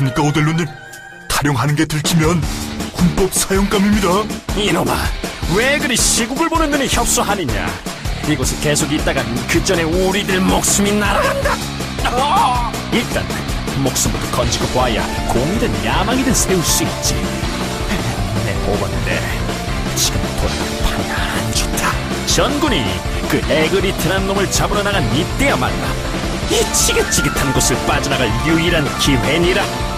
아시겠습니까, 오델로님? 타령하는 게 들키면 군법 사형감입니다. 이놈아, 왜 그리 시국을 보는 눈이 협소하느냐? 이곳에 계속 있다간 그 전에 우리들 목숨이 날아간다. 어! 일단 목숨부터 건지고 봐야 공이든 야망이든 세울 수 있지. 내 오번데 지금 돌아가는 판이 안 좋다. 전군이 그 에그리트란 놈을 잡으러 나간 이때야말로 이 지긋지긋한 곳을 빠져나갈 유일한 기회니라.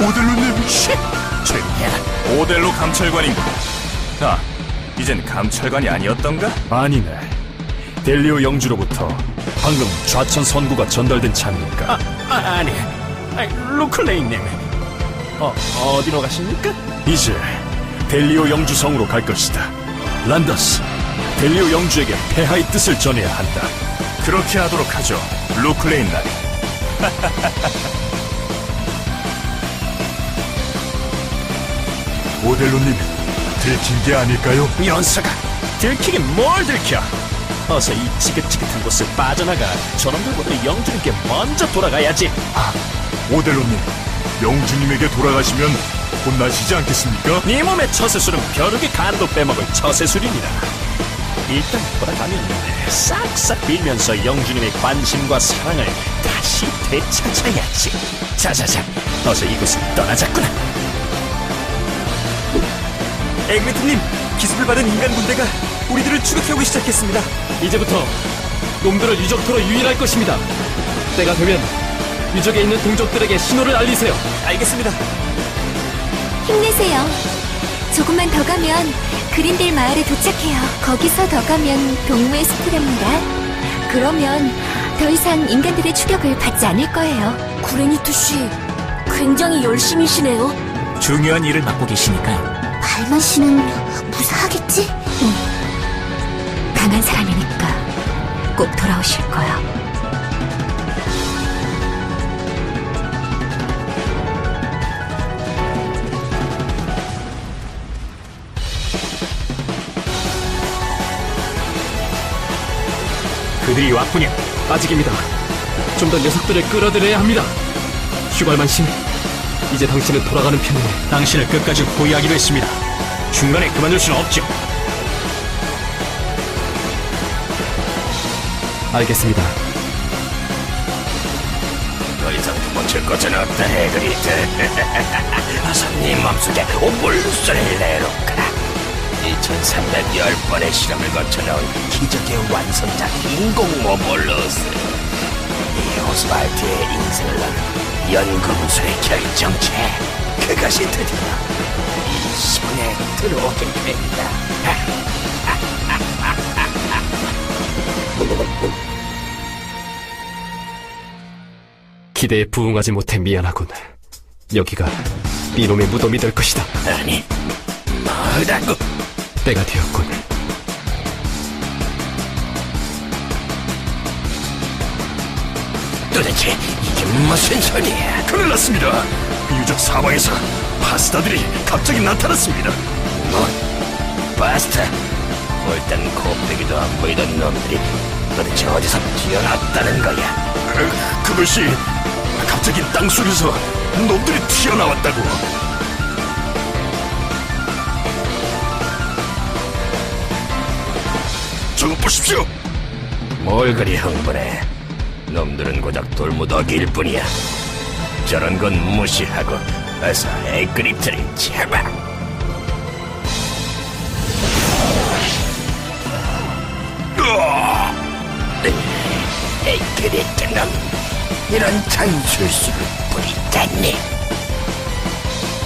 오델로님, 쉿! 조용히 해라. 오델로 감찰관인가? 아, 이젠 감찰관이 아니었던가? 아니네. 델리오 영주로부터 방금 좌천 선구가 전달된 차입니까? 아, 아니 아니, 루클레인님. 어, 어디로 가십니까? 이제 델리오 영주 성으로 갈 것이다. 란더스, 델리오 영주에게 폐하의 뜻을 전해야 한다. 그렇게 하도록 하죠. 루클레인 나리. 오델로님, 들킨 게 아닐까요? 연사가 들키긴 뭘 들켜? 어서 이 지긋지긋한 곳을 빠져나가 저놈들보다 영주님께 먼저 돌아가야지. 아, 오델로님, 영주님에게 돌아가시면 혼나시지 않겠습니까? 네 몸의 처세술은 벼룩의 간도 빼먹을 처세술이니라. 일단 돌아가면 싹싹 빌면서 영주님의 관심과 사랑을 다시 되찾아야지. 자자자, 어서 이곳을 떠나자꾸나. 에그리트님, 기습을 받은 인간 군대가 우리들을 추격해오기 시작했습니다. 이제부터 놈들을 유적토로 유인할 것입니다. 때가 되면 유적에 있는 동족들에게 신호를 알리세요. 알겠습니다. 힘내세요. 조금만 더 가면 그린델 마을에 도착해요. 거기서 더 가면 동무의 숲이랍니다. 그러면 더 이상 인간들의 추격을 받지 않을 거예요. 구레니트 씨, 굉장히 열심히시네요. 중요한 일을 맡고 계시니까요. 발만 씨는 무사하겠지? 응. 강한 사람이니까 꼭 돌아오실 거야. 그들이 왔군요. 아직입니다. 좀 더 녀석들을 끌어들여야 합니다. 슈갈만 씨, 이제 당신은 돌아가는 편이네. 당신을 끝까지 호위하기로 했습니다. 중간에 그만둘 수는 없죠. 알겠습니다. 더 이상 도망칠 것은 없다, 에그리트. 어서 네 몸속에 오물수를 내놓거라. 2310번의 실험을 거쳐놓은 기적의 완성자 인공 오볼루스. 이 오스발트의 인생을 난 연금술의 결정체. 그것이 드디어 이 시간에 들어오게 된다. 기대에 부응하지 못해 미안하군. 여기가 이놈의 무덤이 될 것이다. 아니, 뭐라고? 때가 되었군. 도대체 이게 무슨 소리야? 큰일 났습니다. 유적 사방에서 파스타들이 갑자기 나타났습니다. 뭐? 바스타? 일단 곱빼기도 안 보이던 놈들이 도대체 어디서 튀어났다는 거야? 에, 그것이 갑자기 땅속에서 놈들이 튀어나왔다고. 저것 보십시오. 뭘 그리 흥분해? 놈들은 고작 돌무더기일 뿐이야. 저런 건 무시하고 어서 에그리트를 잡아. 에그리트 놈, 이런 장술수를 뿌리다니.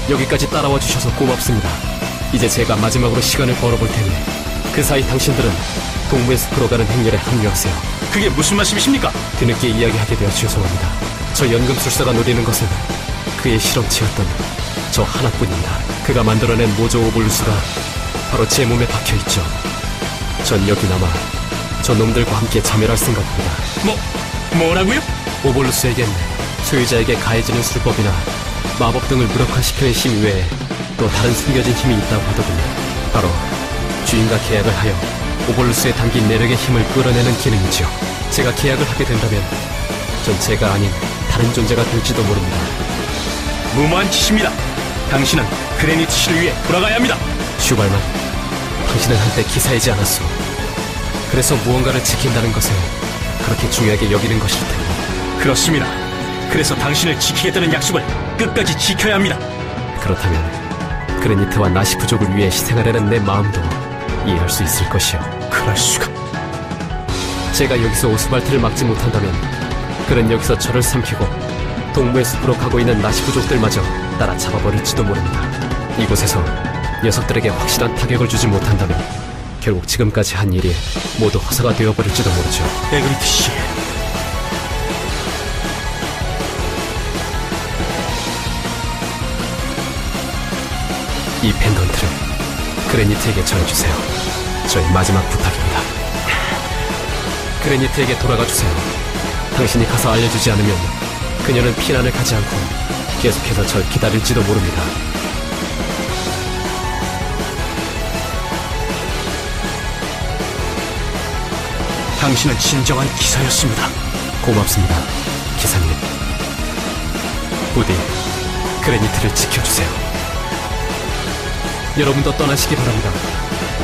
여기까지 따라와 주셔서 고맙습니다. 이제 제가 마지막으로 시간을 벌어볼 테니 그 사이 당신들은 동무의 숲으로 가는 행렬에 합류하세요. 그게 무슨 말씀이십니까? 뒤늦게 이야기하게 되어 죄송합니다. 저 연금술사가 노리는 것은 그의 실험체였던 저 하나뿐입니다. 그가 만들어낸 모조 오볼루스가 바로 제 몸에 박혀있죠. 전 여기 남아 저 놈들과 함께 자멸할 생각입니다. 뭐, 뭐라고요? 오볼루스에겐 소유자에게 가해지는 술법이나 마법 등을 무력화시키는 힘 외에 또 다른 숨겨진 힘이 있다고 하더군요. 바로 주인과 계약을 하여 오볼루스에 담긴 내력의 힘을 끌어내는 기능이죠. 제가 계약을 하게 된다면 전 제가 아닌 다른 존재가 될지도 모릅니다. 무모한 짓입니다. 당신은 그레니트 씨를 위해 돌아가야 합니다. 슈발만, 당신은 한때 기사이지 않았소. 그래서 무언가를 지킨다는 것을 그렇게 중요하게 여기는 것일 테고. 그렇습니다. 그래서 당신을 지키겠다는 약속을 끝까지 지켜야 합니다. 그렇다면 그레니트와 나시부족을 위해 희생하려는 내 마음도 이해할 수 있을 것이요. 그럴 수가. 제가 여기서 오스발트를 막지 못한다면 그는 여기서 저를 삼키고 동무의 숲으로 가고 있는 나시 부족들마저 따라 잡아버릴지도 모릅니다. 이곳에서 녀석들에게 확실한 타격을 주지 못한다면 결국 지금까지 한 일이 모두 허사가 되어버릴지도 모르죠. 에그리트 씨. 이 펜던트를 그레니트에게 전해주세요. 저의 마지막 부탁입니다. 그레니트에게 돌아가 주세요. 당신이 가서 알려주지 않으면 그녀는 피난을 가지 않고 계속해서 절 기다릴지도 모릅니다. 당신은 진정한 기사였습니다. 고맙습니다, 기사님. 부디 그레니트를 지켜주세요. 여러분도 떠나시기 바랍니다.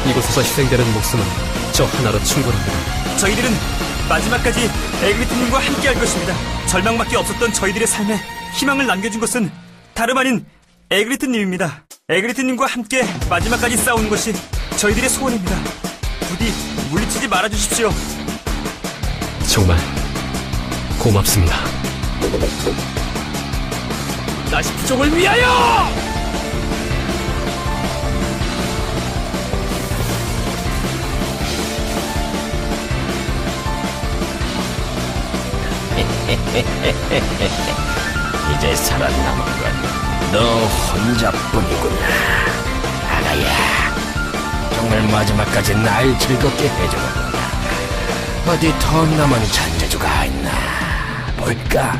이곳에서 희생되는 목숨은 저 하나로 충분합니다. 저희들은 마지막까지 에그리트님과 함께 할 것입니다. 절망밖에 없었던 저희들의 삶에 희망을 남겨준 것은 다름 아닌 에그리트님입니다. 에그리트님과 함께 마지막까지 싸우는 것이 저희들의 소원입니다. 부디 물리치지 말아주십시오. 정말 고맙습니다. 나시 부족을 위하여! 이제 살아남은 건 너 혼자뿐이구나. 아가야, 정말 마지막까지 날 즐겁게 해주는구나. 어디 더 남은 잔재주가 있나 볼까?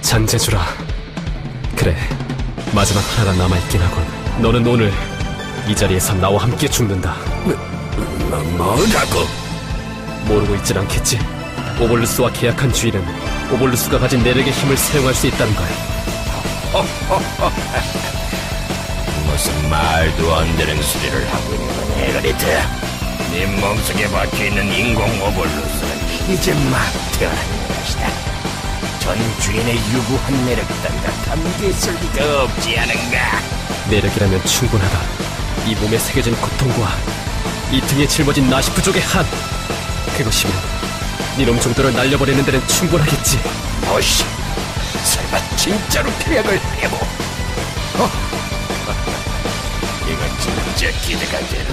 잔재주라. 그래, 마지막 하나가 남아있긴 하군. 너는 오늘 이 자리에서 나와 함께 죽는다. 뭐, 뭐라고? 모르고 있진 않겠지? 오볼루스와 계약한 주인은 오볼루스가 가진 내력의 힘을 사용할 수 있다는 거야. 무슨 말도 안 되는 소리를 하고 있는 에그리트? 네 몸속에 박혀있는 인공 오볼루스는 이제 막 태어난 것이다. 전 주인의 유구한 내력 따위가 담겨있을 리가 없지 않은가? 내력이라면 충분하다. 이 몸에 새겨진 고통과 이 등에 짊어진 나시부족의 한. 그것이면 니놈 정도를 날려버리는 데는 충분하겠지. 뭐시? 설마 진짜로 계약을 하려고? 어? 이건 진짜 기대가 되는.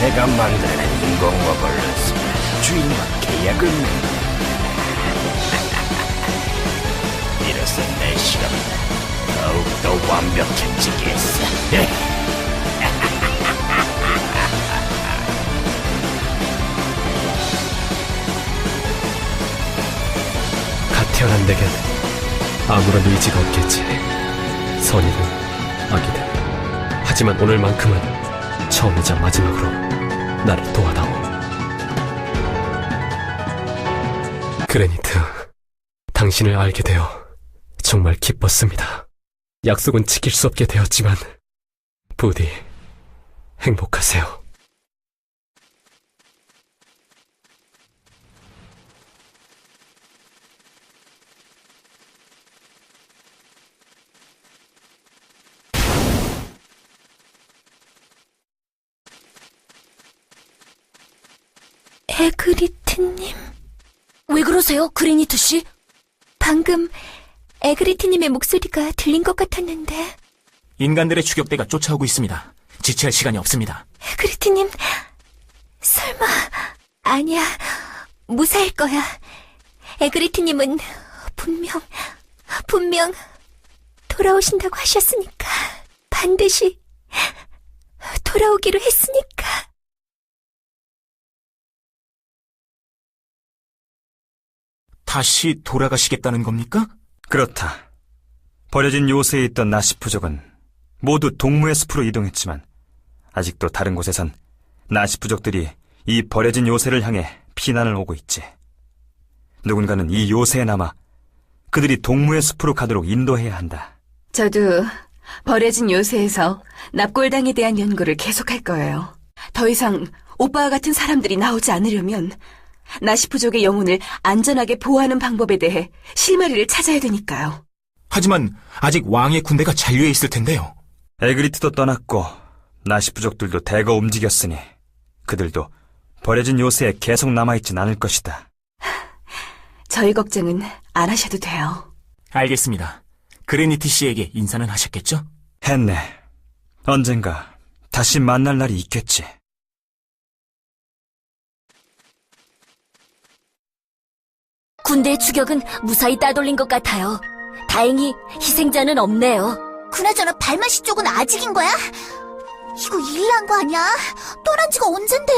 내가 만들어낸 인공 오벌루스 주인과 계약을 맺는. 이로써 내 실험은 더욱더 완벽해지겠어. 태어난 내겐 아무런 의지가 없겠지. 선이든 악이든. 하지만 오늘만큼은 처음이자 마지막으로 나를 도와다오. 그레니트, 당신을 알게 되어 정말 기뻤습니다. 약속은 지킬 수 없게 되었지만 부디 행복하세요. 에그리트님. 왜 그러세요, 그레니트 씨? 방금 에그리트님의 목소리가 들린 것 같았는데. 인간들의 추격대가 쫓아오고 있습니다. 지체할 시간이 없습니다. 에그리트님, 설마, 아니야, 무사할 거야. 에그리트님은 분명, 분명 돌아오신다고 하셨으니까. 반드시 돌아오기로 했으니까. 다시 돌아가시겠다는 겁니까? 그렇다. 버려진 요새에 있던 나시부족은 모두 동무의 숲으로 이동했지만 아직도 다른 곳에선 나시부족들이 이 버려진 요새를 향해 피난을 오고 있지. 누군가는 이 요새에 남아 그들이 동무의 숲으로 가도록 인도해야 한다. 저도 버려진 요새에서 납골당에 대한 연구를 계속할 거예요. 더 이상 오빠와 같은 사람들이 나오지 않으려면 나시부족의 영혼을 안전하게 보호하는 방법에 대해 실마리를 찾아야 되니까요. 하지만 아직 왕의 군대가 잔류해 있을 텐데요. 에그리트도 떠났고 나시 부족들도 대거 움직였으니 그들도 버려진 요새에 계속 남아있진 않을 것이다. 저희 걱정은 안 하셔도 돼요. 알겠습니다. 그레니티 씨에게 인사는 하셨겠죠? 했네. 언젠가 다시 만날 날이 있겠지. 군대의 추격은 무사히 따돌린 것 같아요. 다행히 희생자는 없네요. 그나저나 발마시 쪽은 아직인 거야? 이거 일한 거 아니야? 떠난 지가 언젠데?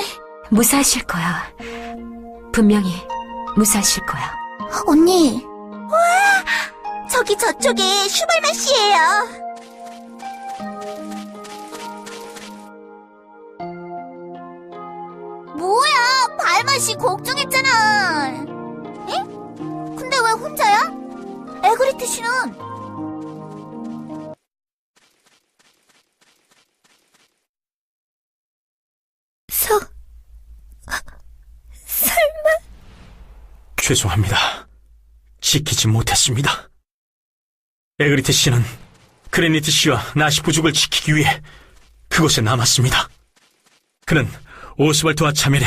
무사하실 거야. 분명히 무사하실 거야. 언니. 와, 저기 저쪽에 슈발마시예요. 뭐야, 발마시 걱정했 에그리트 씨는 서, 죄송합니다. 지키지 못했습니다. 에그리트 씨는 그레니트 씨와 나시 부족을 지키기 위해 그곳에 남았습니다. 그는 오스발트와 차멜에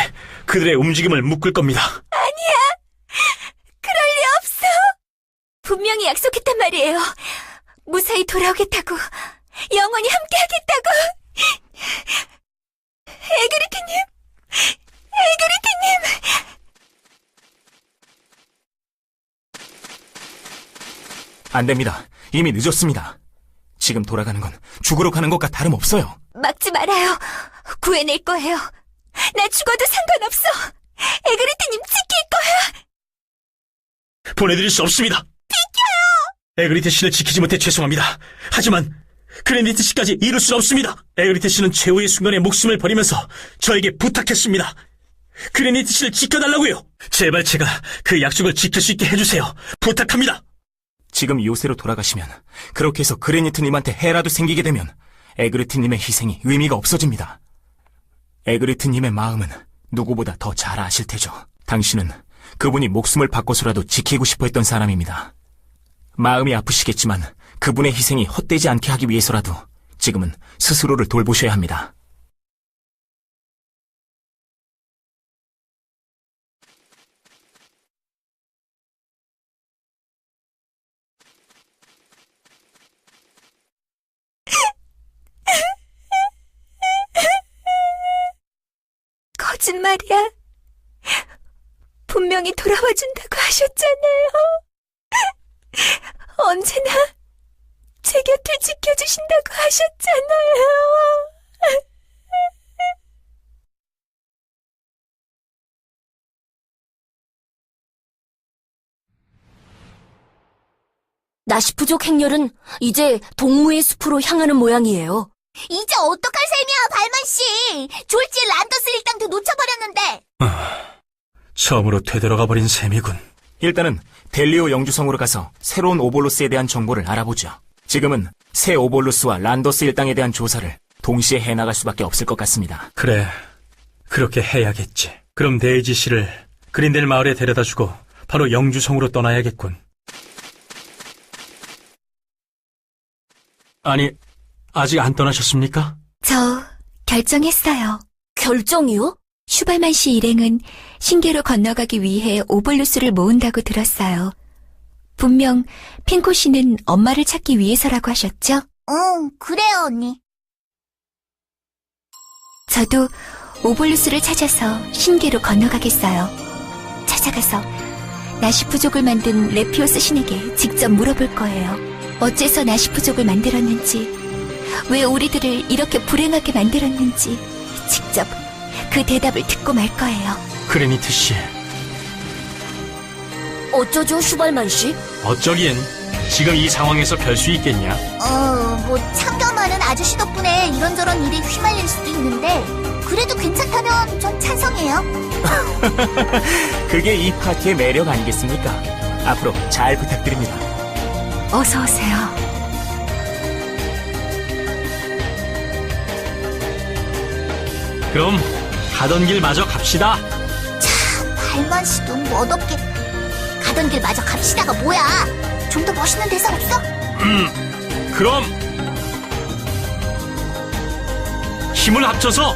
그들의 움직임을 묶을 겁니다. 그럴 리 없어. 분명히 약속했단 말이에요. 무사히 돌아오겠다고. 영원히 함께하겠다고. 에그리트님, 에그리트님. 안 됩니다. 이미 늦었습니다. 지금 돌아가는 건 죽으러 가는 것과 다름없어요. 막지 말아요. 구해낼 거예요. 나 죽어도 상관없어. 에그리트님 지킬 거야. 보내드릴 수 없습니다. 에그리트 씨를 지키지 못해 죄송합니다. 하지만 그레니트 씨까지 이룰 수 없습니다. 에그리트 씨는 최후의 순간에 목숨을 버리면서 저에게 부탁했습니다. 그레니트 씨를 지켜달라고요. 제발 제가 그 약속을 지킬 수 있게 해주세요. 부탁합니다. 지금 요새로 돌아가시면 그렇게 해서 그레니트님한테 해라도 생기게 되면 에그리트님의 희생이 의미가 없어집니다. 에그리트님의 마음은 누구보다 더 잘 아실 테죠. 당신은 그분이 목숨을 바꿔서라도 지키고 싶어 했던 사람입니다. 마음이 아프시겠지만 그분의 희생이 헛되지 않게 하기 위해서라도 지금은 스스로를 돌보셔야 합니다. 거짓말이야. 분명히 돌아와 준다고 하셨잖아요. 언제나 제 곁을 지켜주신다고 하셨잖아요. 나시부족 행렬은 이제 동무의 숲으로 향하는 모양이에요. 이제 어떡할 셈이야, 발마시. 졸지 란더스 일당도 놓쳐버렸는데. 처음으로 되돌아가 버린 셈이군. 일단은 델리오 영주성으로 가서 새로운 오볼로스에 대한 정보를 알아보죠. 지금은 새 오볼로스와 란더스 일당에 대한 조사를 동시에 해나갈 수밖에 없을 것 같습니다. 그래, 그렇게 해야겠지. 그럼 데이지 씨를 그린델 마을에 데려다주고 바로 영주성으로 떠나야겠군. 아니, 아직 안 떠나셨습니까? 저 결정했어요. 결정이요? 슈발만 씨 일행은 신계로 건너가기 위해 오볼루스를 모은다고 들었어요. 분명 핑코 씨는 엄마를 찾기 위해서라고 하셨죠? 응, 그래요, 언니. 저도 오볼루스를 찾아서 신계로 건너가겠어요. 찾아가서 나시부족을 만든 레피오스 신에게 직접 물어볼 거예요. 어째서 나시부족을 만들었는지, 왜 우리들을 이렇게 불행하게 만들었는지 직접 그 대답을 듣고 말 거예요. 그레니트 씨, 어쩌죠, 슈발만 씨? 어쩌기엔 지금 이 상황에서 별 수 있겠냐? 어, 뭐, 참견 많은 아저씨 덕분에 이런저런 일에 휘말릴 수도 있는데, 그래도 괜찮다면 전 찬성해요. 그게 이 파티의 매력 아니겠습니까? 앞으로 잘 부탁드립니다. 어서 오세요. 그럼 가던 길 마저 갑시다. 발만 씨도 멋없게 가던 길 마저 갑시다가 뭐야? 좀 더 멋있는 대사 없어? 그럼 힘을 합쳐서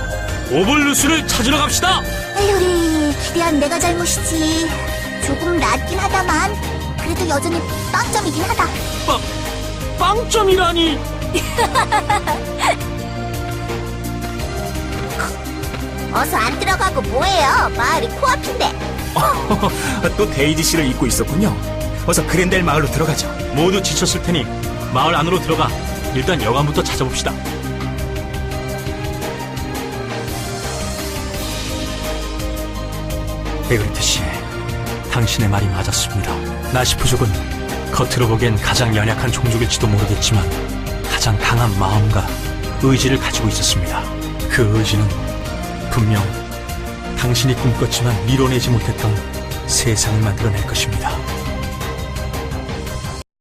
오벌루스를 찾으러 갑시다. 에휴리 기대한 내가 잘못이지. 조금 낫긴 하다만 그래도 여전히 빵점이긴 하다. 빵 빵점이라니. 어서 안 들어가고 뭐해요? 마을이 코앞인데. 또 데이지 씨를 잊고 있었군요. 어서 그랜델 마을로 들어가죠. 모두 지쳤을 테니 마을 안으로 들어가 일단 여관부터 찾아봅시다. 에그리트 씨, 당신의 말이 맞았습니다. 나시프족은 겉으로 보기엔 가장 연약한 종족일지도 모르겠지만 가장 강한 마음과 의지를 가지고 있었습니다. 그 의지는 분명 당신이 꿈꿨지만 이뤄내지 못했던 세상을 만들어낼 것입니다.